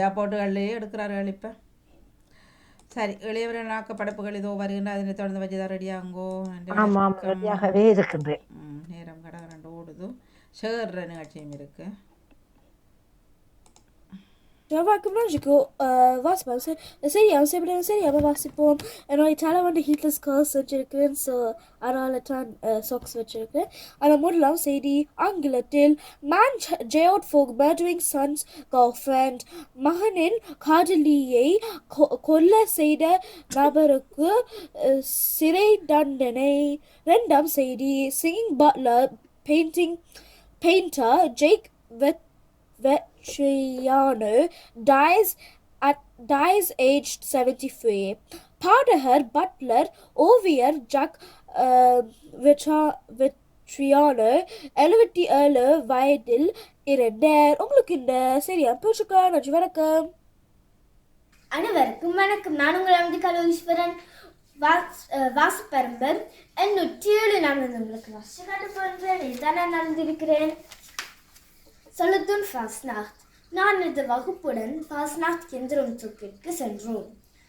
ஏர்போர்ட்டுகள்லேயே எடுக்கிறார்கள் இப்போ சரி இளையவர்கள் நாக்க படைப்புகள் இதோ வருகின்ற அதனை தொடர்ந்து வச்சு தான் ரெடியாங்கோ நன்றி ஆமாம் வணக்கம் ரெடியாகவே இருக்கின்றேன். நேரம் கடை ரெண்டு ஓடுது. சேர்ற நிகழ்ச்சியும் இருக்குது Welcome Magico, uh, வாசிப்போம் சரி அவன் செய்ய சரி அவன் வாசிப்போம் என்னோட தலை வந்து ஹீட்லெஸ் கர்ஸ் வச்சிருக்கிறேன் ஸோ அதனால சாக்ஸ் வச்சிருக்கேன் ஆனால் முதலாம் செய்தி ஆங்கிலத்தில் man jailed for murdering son's girlfriend மகனின் காதலியை கொ- கொல்ல செய்த நபருக்கு சிறை தண்டனை ரெண்டாம் செய்தி singing butler painting painter Jack வெத் Vetriano dies at dies aged 73. பாடகர் பட்லர் ஓவியர் ஜாக் வெட்ரியானோ எழுபத்தி ஏழு வயதில் இருந்தார் உங்களுக்கு இந்த சரியா பூச்சுக்கா நன்றி வணக்கம். அனைவருக்கும் வணக்கம். நான் உங்கள் அம்பிகா ஈஸ்வரன் வாஸ் அஹ் வாசப்பரம்பு எண்ணூற்றி ஏழு நான் வந்து உங்களுக்கு வாசிக்காட்டு காட்ட போன்றேன் இதுதான் நான் நடந்திருக்கிறேன் சொல்லுத்துன் ஃபாஸ்நாத் நான் இந்த வகுப்புடன் ஃபாஸ்நாத் எந்திரத்துக்கு சென்றோம்.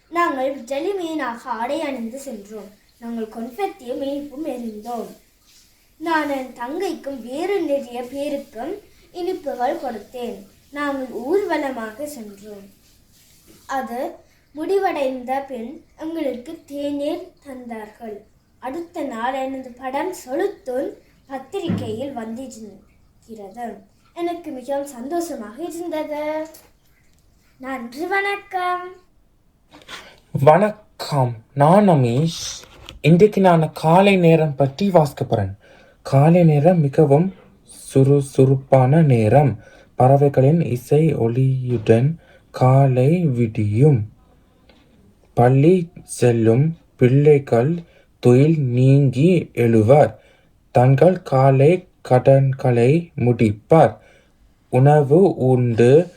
நாங்கள் ஜலி மீனாக ஆடை அணிந்து சென்றோம். நாங்கள் கொன்ஃபெத்தியும் இனிப்பும் எறிந்தோம். நான் என் தங்கைக்கும் வேறு நிறைய பேருக்கும் இனிப்புகள் கொடுத்தேன். நாங்கள் ஊர்வலமாக சென்றோம். அது முடிவடைந்த பின் எங்களுக்கு தேநீர் தந்தார்கள். அடுத்த நாள் எனது படம் சொலுத்துன் பத்திரிகையில் வந்திருக்கிறது. எனக்கு மிகவும் சந்தோஷமாக இருந்தது. நன்றி வணக்கம். வணக்கம். நான் அமீஷ். இன்றைக்கு நான் காலை நேரம் பற்றி வாசிக்க போறேன். காலை நேரம் மிகவும் சுறுசுறுப்பான நேரம். பறவைகளின் இசை ஒளியுடன் காலை விடியும். பள்ளி செல்லும் பிள்ளைகள் தொழில் நீங்கி எழுவார். தங்கள் காலை கடன்களை முடிப்பார். உணவு உண்டு.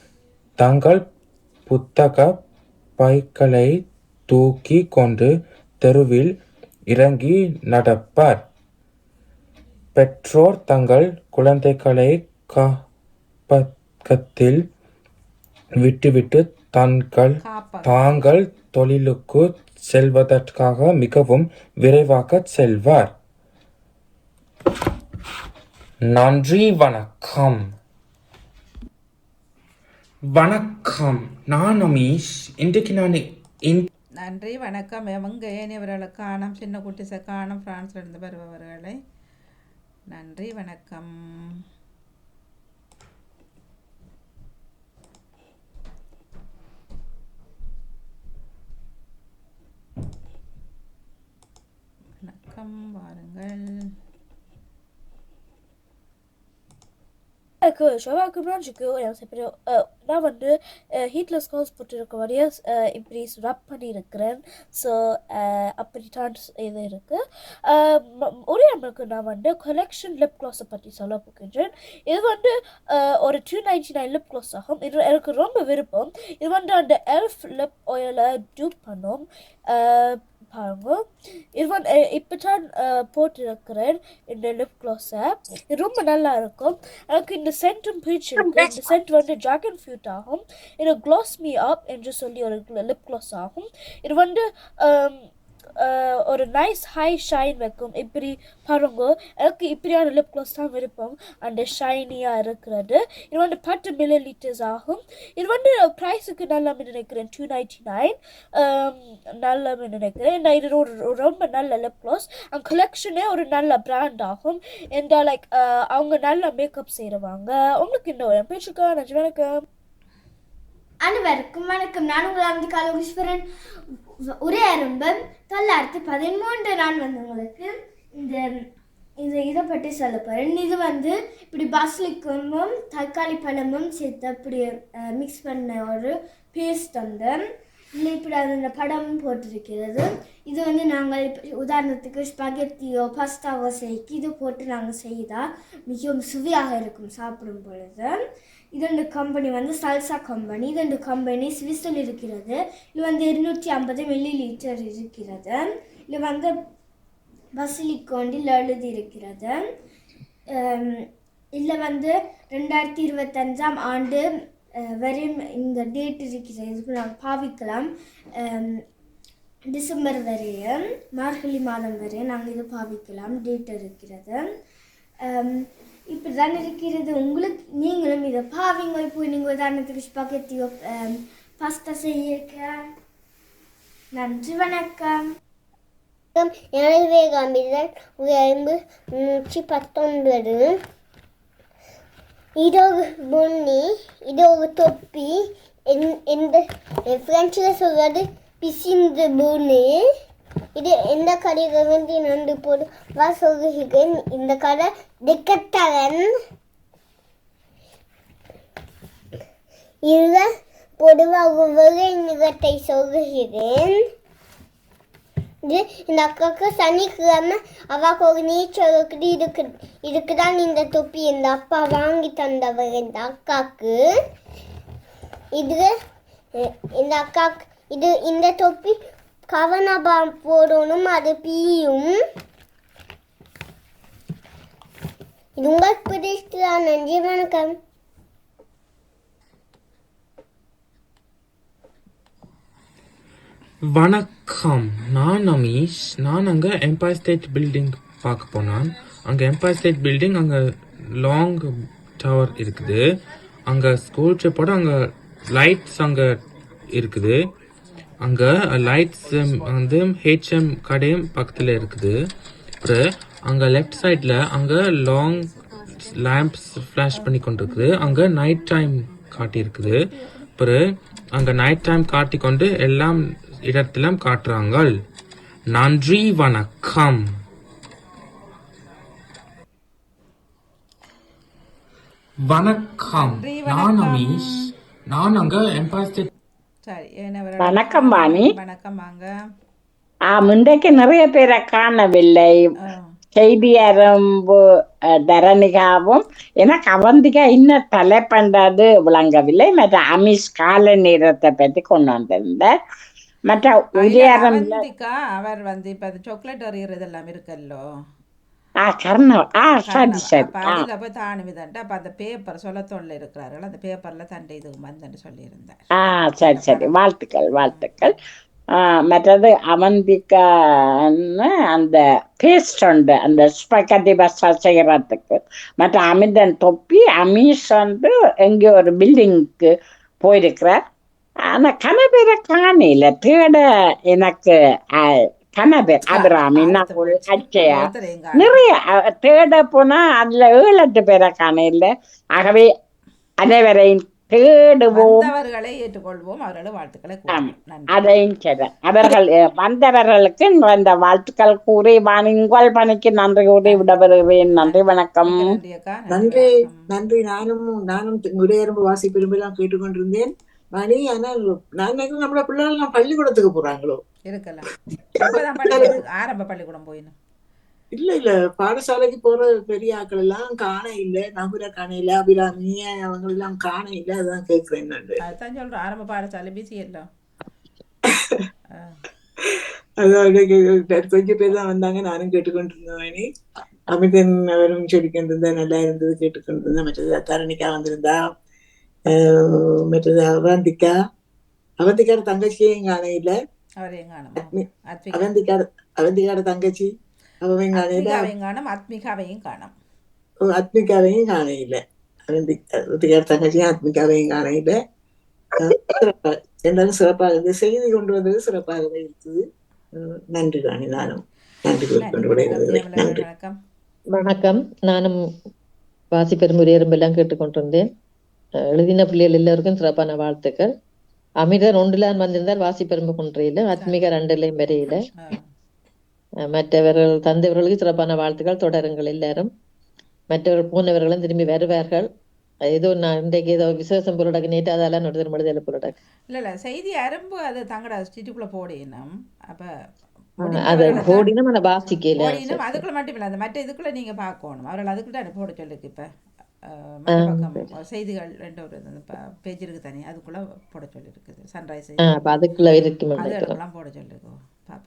தங்கள் புத்தக பைகளை தூக்கி கொண்டு தெருவில் இறங்கி நடப்பார். பெற்றோர் தங்கள் குழந்தைகளை காப்பகத்தில் விட்டுவிட்டு தங்கள் தாங்கள் தொழிலுக்கு செல்வதற்காக மிகவும் விரைவாக செல்வார். நன்றி வணக்கம். வணக்கம். நான் அமீஷ் இன்றைக்கு நான் இன் நன்றி வணக்கம். எவங்க ஏனியவர்களை காணும்? சின்ன குட்டிசை காணும். பிரான்ஸ்லேருந்து வருபவர்களை. நன்றி வணக்கம் வாருங்கள் எனக்கு ஷோவாக்கு பிரான்ச்சுக்கு எப்படி நான் வந்து ஹீட்லெஸ் கால்ஸ் போட்டிருக்க மாதிரியே இப்படி ரப் பண்ணியிருக்கிறேன். ஸோ அப்படி டான்ஸ் இது இருக்குது ஒரே நம்மளுக்கு நான் வந்து கலெக்ஷன் லிப் க்ளாஸை பற்றி சொல்ல போகின்றேன். இது வந்து ஒரு two ninety nine lip gloss ஆகும். இது எனக்கு ரொம்ப விருப்பம். இது வந்து அந்த எல்ஃப் லிப் ஆயிலை டூப் பண்ணும். பாருங்க. Eh, eh, இது வந்து இப்போ தான் போட்டிருக்கிறேன் இந்த லிப் க்ளோஸை ரொம்ப நல்லா இருக்கும். எனக்கு இந்த சென்ட்டும் பிடிச்சிருக்கு இந்த சென்ட் வந்து ட்ராகன் ஃபியூட் ஆகும். இது க்ளோஸ் மீ அப் என்று சொல்லி ஒரு லிப் க்ளோஸ் ஆகும். இது வந்து ஆஹ், ஒரு நைஸ் ஹை ஷைன் வைக்கும் இப்படி பாருங்க எனக்கு இப்படியான லிப் க்ளோஸ் தான் விருப்பம் அண்டு ஷைனியாக இருக்கிறது இது வந்து பத்து மில்லி லிட்டர்ஸ் ஆகும் இது வந்து ப்ரைஸுக்கு நல்லா நினைக்கிறேன் டூ நைன்டி நைன் நல்ல நினைக்கிறேன் நான் இது ஒரு ரொம்ப நல்ல லிப் க்ளோஸ் அந்த கலெக்ஷனே ஒரு நல்ல பிராண்ட் ஆகும் இந்த லைக் அவங்க நல்ல மேக்கப் செய்கிறவாங்க உங்களுக்கு இன்னொரு ஒரு பேச்சுக்கா நன்றி வணக்கம் அனைவருக்கும் வணக்கம். நான் உங்கள் அம்பிகா காலகுஸ்வரன். ஒரே அரம்பம் தொள்ளாயிரத்தி பதிமூன்று நான் வந்தவங்களுக்கு இந்த இந்த இதை பற்றி சொல்ல போகிறேன் இது வந்து இப்படி பஸ்லிக்கமும் தக்காளி பழமும் சேர்த்து அப்படி மிக்ஸ் பண்ண ஒரு பேஸ்ட் வந்து இல்லை இப்படி அதில் படம் போட்டிருக்கிறது. இது வந்து நாங்கள் இப்ப உதாரணத்துக்கு ஸ்பகெத்தியோ பாஸ்தாவோ செய்க்கு இது போட்டு நாங்கள் செய்தால் மிகவும் சுவையாக இருக்கும் சாப்பிடும் பொழுது. இதோட கம்பெனி வந்து சல்சா கம்பெனி இதோட கம்பெனி சுவிஸில் இருக்கிறது. இது வந்து இருநூற்றி ஐம்பது மில்லி லிட்டர் இருக்கிறது. இது வந்து பசிலிக்கோண்டில் எழுதி இருக்கிறது இதில் வந்து ரெண்டாயிரத்தி இருபத்தஞ்சாம் ஆண்டு வரையும் இந்த டேட் இருக்கிறது. இதுக்கு நாங்கள் பாவிக்கலாம். டிசம்பர் வரையும் மார்கழி மாதம் வரையும் நாங்கள் இது பாவிக்கலாம். டேட் இருக்கிறது. இப்படிதான் இருக்கிறது. உங்களுக்கு நீங்களும் இதை பாவிங்க. இப்போ நீங்கள் உதாரணத்துக்கு ஸ்பகெத்தி பாஸ்தா செய்யிருக்க நன்றி வணக்கம். எனது காமிதன் உயர்ந்து நூற்றி பத்தொன்பது. இதொரு பொன்னி இதொரு தொப்பி. என்- இந்த ஃப்ரெஞ்சில் சொல்கிறது பிசிந்து பூனி இது எந்த கடையில் நண்டு போடுவா சொல்கிறேன் இந்த கடை திக்கத்தரன் இதில் பொதுவாக நிறத்தை சொல்கிறேன் இது இந்த அக்காவுக்கு சனிக்கிழமை அவாக்கு ஒரு நீச்சல் இருக்குது இதுக்கு இதுக்கு தான் இந்த தொப்பி. இந்த அப்பா வாங்கி தந்தவர் இந்த அக்காவுக்கு இது இந்த அக்காக்கு இது இந்த தொப்பி கவனபா போடணும் அது பீயும். இது உங்களுக்கு பிடிச்சதா நன்றி வணக்கம். வணக்கம். நான் அமீஷ். நான் அங்கே எம்பயர் ஸ்டேட் பில்டிங் பார்க்க போனான். அங்கே எம்பயர் ஸ்டேட் பில்டிங் அங்கே லாங் டவர் இருக்குது. அங்கே ஸ்கூல் ட்ரிப்போட அங்கே லைட்ஸ் அங்கே இருக்குது. அங்கே லைட்ஸ் வந்து ஹெச்எம் கடையும் பக்கத்தில் இருக்குது. அப்புறம் அங்கே லெஃப்ட் சைடில் அங்கே லாங் லேம்ப்ஸ் ஃப்ளாஷ் பண்ணி கொண்டிருக்குது. அங்கே நைட் டைம் காட்டியிருக்குது. அப்புறம் அங்கே நைட் டைம் காட்டிக்கொண்டு எல்லாம் இடத்திலும் காட்டுறாங்க நன்றி வணக்கம். வணக்கம். நான் அமீஷ். நான் அங்க எம்பயர் ஸ்டேட் சரி வணக்கம் வாணி வணக்கம் வாங்க ஆம் இன்றைக்கு நிறைய பேரை காணவில்லை. செய்தி அரம்பு அஹ், தரணிகாவும் எனக்கு அவந்திகா இன்னும் தலை பண்றது விளங்கவில்லை. மற்ற அமிஷ் கால நேரத்தை பற்றி கொண்டு வந்திருந்தார். மற்ற உதயாரம் அவர் வந்து இப்ப சாக்லேட் அறியறது எல்லாம் இருக்கல்லோ? ஆ கர்ண ஆ சரி சரி. அதுல போய் தானுமிதன்ட்டு அப்ப அந்த பேப்பர் சொல்லத்தோன்ல இருக்கிறார்கள். அந்த பேப்பர்ல தண்டை இதுக்கு வந்துன்னு சொல்லியிருந்தார். ஆ சரி சரி. வாழ்த்துக்கள் வாழ்த்துக்கள். மற்றது அவந்திக்கான்னு அந்த பேஸ்ட் உண்டு. அந்த ஸ்பகதி பஸ்ஸா செய்யறதுக்கு. மற்ற அமிர்தன் தொப்பி அமீஷ் வந்து எங்கேயோ ஒரு பில்டிங்க்கு போயிருக்கிறார். ஆனா கனபேரை காணல. தேட எனக்கு ஆ, கனபேர் அபிராமி நகுல் அச்சயா. நிறைய தேட போனா அதுல ஏழு எட்டு பேரை காணல ஆகவே அனைவரையும் தேடுவோம். ஏற்றுக்கொள்வோம். அவரோட வாழ்த்துக்களை அதையும் சரி அவர்கள் வந்தவர்களுக்கு இந்த வாழ்த்துக்கள் கூறி வாணி உங்கள் பணிக்கு நன்றி கூறி விடப்படுகிறேன் நன்றி வணக்கம். நன்றி. நன்றி நானும் நானும் உடையரம்பு வாசி பெரும்பெல்லாம் கேட்டுக்கொண்டிருந்தேன். மணி ஆனால் நான் நினைக்கிறேன் நம்மள பிள்ளைகள் பள்ளிக்கூடத்துக்கு போறாங்களோ? இருக்கலாம். ஆரம்ப பள்ளிக்கூடம் போயின்னு இல்ல இல்ல. பாடசாலைக்கு போற பெரிய ஆட்கள் எல்லாம் காண இல்ல. நகுர காண இல்ல. அபிராமி அவங்க எல்லாம் காண இல்ல. அதான் கேக்குறேன் அதுதான் சொல்றேன். ஆரம்ப பாடசாலை பிஸி எல்லாம். கே- கொஞ்சம் பேர் தான் வந்தாங்க. நானும் கேட்டுக்கொண்டிருந்தேன் மணி அமிதன் அவரும் சொல்லிக்கொண்டிருந்தா நல்லா இருந்தது கேட்டுக்கொண்டிருந்தேன். மற்றது தரணிக்கா வந்திருந்தா. அவந்திக்கார தங்கச்சி அவன் காண இல்ல அத்மிகாவையும் காணும் அத்மிகாவையும் காணும் ஆத்மிகாவையும் காண இல்லை அவந்திக்கார தங்கச்சியும் ஆத்மிகாவையும் காண இல்லை சிறப்பா எல்லாரும் சிறப்பாக இந்த செய்தி கொண்டு வந்தது சிறப்பாகவே இருக்குது நன்றி ராணி நானும் நன்றி கொண்டு விடைபெறுகிறேன் நன்றி வணக்கம் வணக்கம் நானும் வாசி பெருமுறையரும்பெல்லாம் கேட்டுக்கொண்டிருந்தேன் எழுதின பிள்ளைகள் எல்லாருக்கும் சிறப்பான வாழ்த்துக்கள். அமிர்தர் ஒன்றிலான் வந்திருந்தார் வாசி பெரும்பு கொன்றையில ஆத்மிக ரெண்டுலையும் வரையில மற்றவர்கள் தந்தவர்களுக்கு சிறப்பான வாழ்த்துக்கள் தொடருங்கள் எல்லாரும். மற்றவர்கள் போனவர்களும் திரும்பி வருவார்கள். ஏதோ நான் இன்றைக்கு ஏதோ விசேஷம் பொருளாக நேற்று அதெல்லாம் ஒரு திரும்ப எழுதல பொருளாக இல்ல இல்ல செய்தி அரும்பு அது தங்கட சிட்டிக்குள்ள போடினும். அப்ப அதை போடினும் அந்த வாசிக்கல. அதுக்குள்ள மட்டும் இல்லை அந்த மற்ற இதுக்குள்ள நீங்க பார்க்கணும். அவர்கள் அதுக்குள்ள போட சொல்லுக்கு இப்ப. செய்திகள் ரெண்டு ஒரு பேஜ் இருக்கு தனி. அதுக்குள்ள போட சொல்லி இருக்குது சன்ரைஸ் அதுக்குள்ள இருக்கும் அது நினைக்கிறேன் இடம்லாம் போட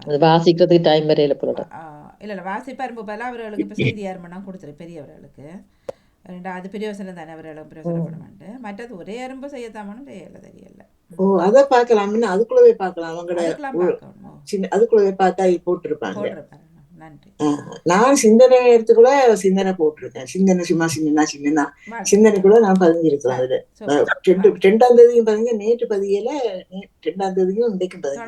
அது வாசிக்கிறதுக்கு டைம் வரையில ஆ, இல்ல இல்ல. வாசிப்பரும்பு பதிலாக அவர்களுக்கு இப்போ செய்தி யாருமெல்லாம் கொடுத்துரு பெரியவர்களுக்கு. ரெண்டு அது பிரயோசனம் தானே அவர்களும் பிரயோசனப்படுமாண்டு மற்றது ஒரே அரும்பு செய்யத்தாமனும் செய்யல தெரியல. ஓ அதை பார்க்கலாம் இன்னும் அதுக்குள்ள போய் பார்க்கலாம்? அதுக்கெல்லாம் பார்க்கணும்? சின்ன அதுக்குள்ள போய் பார்த்தா போட்டிருப்பாங்க. போட்டிருப்பாரு நன்றி. நான் சிந்தனை எடுத்துக்கூட சிந்தனை போட்டிருக்கேன். சிந்தனை சும்மா சிந்தனா சிந்தனா. சிந்தனைக்குள்ள நான் பதிஞ்சிருக்கிறேன் அதுல. ரெண்டு ரெண்டாம் தேதியும் பதிங்க நேற்று பதியல ரெண்டாம் தேதியும் இன்றைக்கும் பதிஞ்சு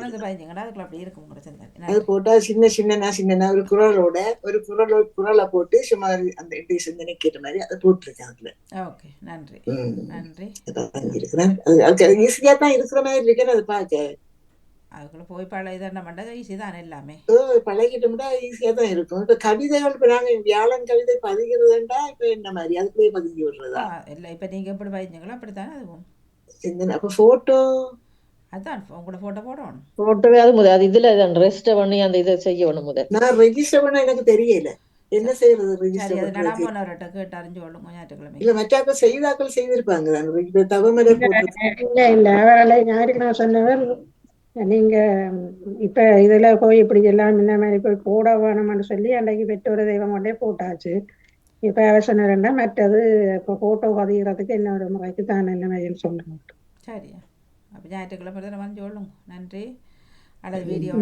அது போட்டா சின்ன சின்னனா சின்னனா ஒரு குரலோட ஒரு குரலோ குரலை போட்டு சும்மா அந்த எப்படி சிந்தனை கேட்ட மாதிரி அதை போட்டிருக்கேன் அதுல. ஓகே நன்றி. நன்றி. பதிஞ்சிருக்கிறேன். அது ஈஸியா தான் இருக்கிற மாதிரி இருக்கேன்னு அதை பார்க்க. அதுக்குள்ள போய் பழ இதென்ன பண்ண ஈஸி தான் எல்லாமே. ஓ, பழகிட்டோம்னா ஈஸியா தான் இருக்கும். இப்ப கவிதைகள் இப்ப நாங்க வியாழன் கவிதை பதிகிறதுண்டா இப்ப என்ன மாதிரி? அதுக்குள்ளே பதிஞ்சு விடுறதா? ஆ, இல்லை இப்போ நீங்கள் எப்படி பதிஞ்சீங்களோ அப்படித்தானே அதுவும். சிந்தனை அப்ப போட்டோ அதான் உங்களோட ஃபோட்டோ போடணும். போட்டோவே அது முதல் அது இதுல ரெஸ்ட் பண்ணி அந்த இதை செய்யணும் முதல். நான் ரெஜிஸ்டர் பண்ண எனக்கு தெரியல. என்ன செய்யறது ரெஜிஸ்டர் கேட்டு அறிஞ்சு கொள்ளுங்க ஞாயிற்றுக்கிழமை இல்ல மற்றாக்க செய்தாக்கள் செய்திருப்பாங்க தானே. போட்டு இல்ல இல்ல அவர்களை ஞாயிற்றுக்கிழமை சொன்னவர் நீங்க இப்ப இதுல போய் இப்படி எல்லாம் இந்த மாதிரி போய் போட வேணும்னு சொல்லி அன்றைக்கு பெற்றோர் தெய்வம் கொண்டே போட்டாச்சு. இப்ப அவர் சொன்னாருன்னா மற்றது இப்ப போட்டோ பதிகிறதுக்கு இன்னொரு முறைக்கு தான் என்ன மாதிரி சொல்லுங்க சரியா. அப்போ ஞாயிற்றுக்கிழமை தான் வந்து சொல்லுங்க. நன்றி. அல்லது வீடியோ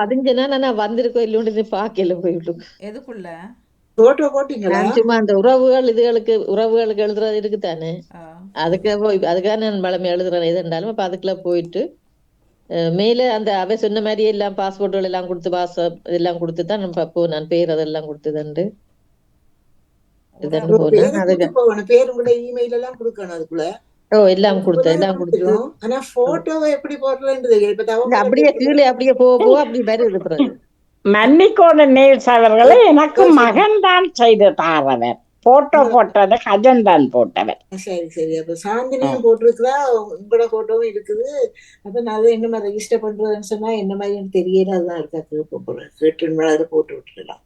பதிஞ்சேன்னா நான் வந்திருக்கோம் இல்லைன்னு பார்க்கல போயிட்டு எதுக்குள்ள? போட்டோ போட்டீங்களா சும்மா அந்த உறவுகள் இதுகளுக்கு உறவுகளுக்கு எழுதுறது இருக்கு தானே ஆ, அதுக்கு போய் அதுக்காக நான் பழமை எழுதுறேன். எது இருந்தாலும் அப்ப அதுக்குள்ள போயிட்டு மேல அந்த அவை சொன்ன மாதிரி எல்லாம் பாஸ்போர்ட்டுகள் எல்லாம் கொடுத்து பாஸ் இதெல்லாம் கொடுத்து தான் நம்ம அப்போ நான் பேர் அதெல்லாம் கொடுத்துதண்டு. அப்படியே கீழே அப்படியே போக போக அப்படி வருது பிறகு மன்னிக்கோடு நேஸ் அவர்களே எனக்கு மகன் தான் செய்து தாரவர். போட்டோ போட்டது கஜன் தான் போட்டவர் சரி சரி. அப்ப சாந்தினியும் போட்டிருக்கிறா உங்களோட போட்டோவும் இருக்குது. அப்ப நான் அதை என்ன ரெஜிஸ்டர் பண்றதுன்னு சொன்னா என்ன மாதிரி எனக்கு தெரியல. அதுதான் இருக்கா கேட்க போறேன் கேட்டு அதை போட்டு விட்டுடலாம்.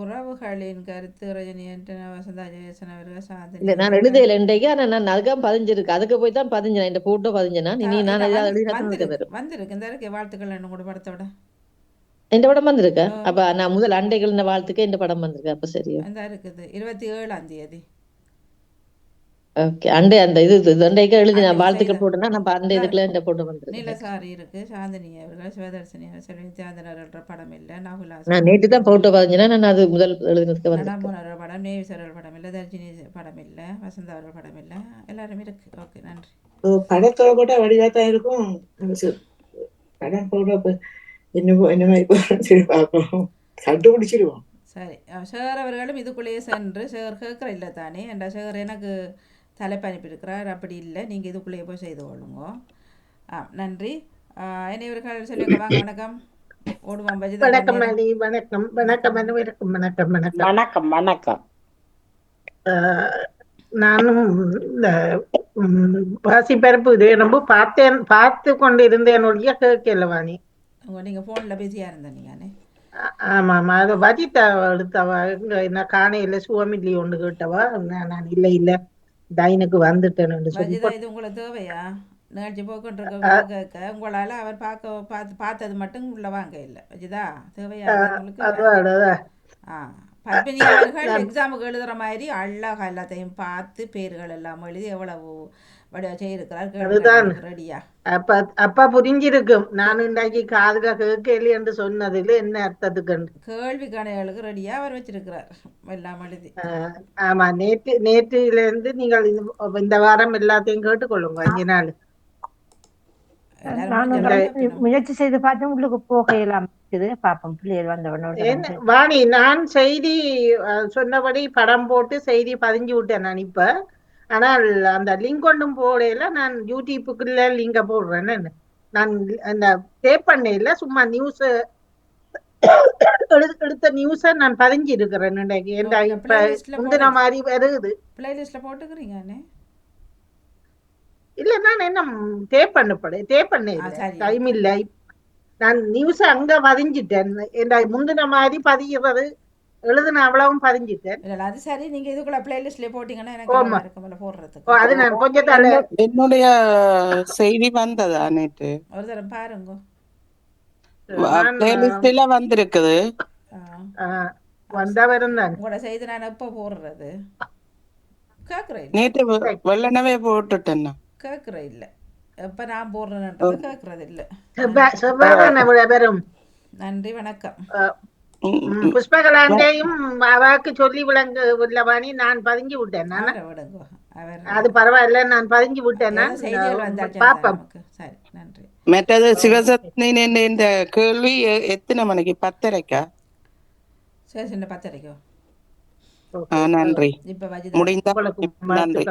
உறவுகளின் கருத்து ரஜினி என்று வசந்தா ஜெயசன் அவர்கள் சாதனை இல்ல நான் எழுதையில இன்றைக்கு. ஆனா நான் அதுக்காக பதிஞ்சிருக்கு. அதுக்கு போய் தான் பதிஞ்சேன் இந்த போட்டோ பதிஞ்சேனா. இனி நான் அதுக்கு வந்திருக்கு. இந்த வாழ்த்துக்கள் என்ன கூட படத்தோட. இந்த படம் வந்திருக்கா. அப்ப நான் முதல் அண்டைகள் இந்த வாழ்த்துக்கு இந்த படம் வந்திருக்கு? அப்ப சரியா. இருக்குது. இருபத்தி ஏழாம் தேதி. ஓகே. அண்டை அந்த இது அண்டைக்கு எழுதி நான் வாழ்த்துக்கள் போட்டேன்னா நம்ம அந்த இதுக்குள்ள இந்த போட்டோ வந்திருக்கு? நீலசாரி இருக்கு. சாந்தினி அவர்கள் சிவதர்சினி அவர்கள் தியாகதன் அவர்கள் படம் இல்லை. நகுலாஸ் நான் நேற்று தான் போட்டோ பதிஞ்சேன்னா நான் அது முதல் எழுதினதுக்கு நடாமோன் அவர்கள் படம் நேவிஸ் அவர்கள் படம் இல்லை தர்ஜினி படம் இல்லை வசந்தா அவர்கள் படம் இல்லை. எல்லாருமே இருக்கு. ஓகே நன்றி. படத்தோட போட்டா வடிவா தான் இருக்கும். படம் போட இப்ப என்ன போ- என்ன மாதிரி போடுறோம்னு சொல்லி பார்ப்போம் கண்டுபிடிச்சிருவோம் சரி சேகர் அவர்களும் இதுக்குள்ளேயே சென்று சேகர் கேட்குற இல்லை தானே என்ற சேகர் எனக்கு தலைப்பு அனுப்பியிருக்கிறார் அப்படி இல்லை நீங்கள் இதுக்குள்ளேயே போய் செய்து கொள்ளுங்க ஆ நன்றி ஆஹ் இனியவர்கள் சொல்லுங்க வாங்க வணக்கம் ஓடுவோம் பஜிதா வணக்கம். அணி வணக்கம் வணக்கம் அனைவருக்கும் வணக்கம் வணக்கம் வணக்கம் வணக்கம் ஆஹ் நானும் இந்த ம், வாசிப்பரப்பு இது ரொம்ப பார்த்தேன் பார்த்து கொண்டு இருந்தேன் ஒழிய கேட்கல வாணி உங்க நீங்கள் ஃபோனில் நீங்கண்ணே ஆ- ஆமா ஆமா. அது வஜிதா எடுத்தவ? என்ன காணையில சுவமில்லி ஒன்று கேட்டவா? நான் இல்ல இல்ல. டைனுக்கு வந்துட்டேன்னு சொல்லி இது உங்களுக்கு தேவையா? நிகழ்ச்சி போக்கிட்டு கேட்க. உங்களால் அவர் பார்க்க பார்த்து பார்த்தது மட்டும் உள்ள வாங்க இல்லை. பஜிதா தேவையா உங்களுக்கு. ஆ. பத்மினி அவர்கள் எக்ஸாமுக்கு எழுதுகிற மாதிரி அழகா எல்லாத்தையும் பார்த்து பேர்கள் எல்லாம் எழுதி எவ்வளவு அப்ப அப்ப புரிஞ்சிருக்கும். நான் இன்றைக்கு காதுக கேட்கல என்று சொன்னதுல என்ன அர்த்தத்துக்கு கேள்வி கணைகளுக்கு ரெடியா அவர் வச்சிருக்கிறார். எல்லாம் எழுதி ஆமா. நேற்று நேற்றுல இருந்து நீங்கள் இந்த- வாரம் எல்லாத்தையும் கேட்டுக்கொள்ளுங்க. அஞ்சு நாள். முயற்சி செய்து பார்த்தேன் உங்களுக்கு போகையெல்லாம் இருக்குது. பார்ப்போம். பிள்ளைகள் வந்தவனோட என்ன வாணி நான் செய்தி சொன்னபடி படம் போட்டு செய்தி பதிஞ்சு விட்டேன் நான் இப்ப. ஆனால் அந்த லிங்க் ஒன்றும் போடையில நான் யூடியூப்புக்குள்ள லிங்க போடுறேன். என்ன. நான் அந்த பே பண்ணையில சும்மா நியூஸ் எடுத்த நியூஸ நான் பதிஞ்சு இருக்கிறேன். முந்தின. மாதிரி வருது. பிளேலிஸ்ட்டில் போட்டுக்கிறீங்கண்ணே இல்ல நான் என்ன டே பண்ணப்படு டே பண்ண. டைம் இல்ல. நான் நியூஸ் அங்க பதிஞ்சிட்டேன். முந்தின மாதிரி பதிகிறது எழுதுன அவ்வளவும் பதிஞ்சிட்டேன் இல்லை அது சரி. நீங்க இதுக்குள்ள பிளேலிஸ்ட்ல போட்டீங்கன்னா எனக்கு இருக்கும்ல ஓ, போடுறதுக்கு. அது நான் கொஞ்சம் என்னுடைய செய்தி வந்ததா நேற்று ஒரு தரம் பாருங்க. பிளேலிஸ்ட்ல வந்திருக்குது. ஆ. ஆ, வந்தவரும் தான் உங்களோட செய்தி நான் எப்போ போடுறது? நேற்று வெ- வெள்ளனவே போட்டுட்டேன்னா. கேட்குறேன் இல்லை. எப்போ நான் போடுறேன்ன்றது கேட்குறது இல்லை. செவ்வாய் வரும் நன்றி வணக்கம். ம், புஷ்பகலாண்டையும் அவாக்கு சொல்லி விளங்க வில்லவாணி நான் பதுங்கி விட்டேன் அது பரவாயில்ல நான் பதுங்கி விட்டேன் பாப்போம். மற்றது சிவசக்தி இந்த கேள்வி எத்தனை மணிக்கு? பத்தரைக்கா? சரி சின்ன பத்தரைக்கோ நன்றி. முடிந்தா நன்றி.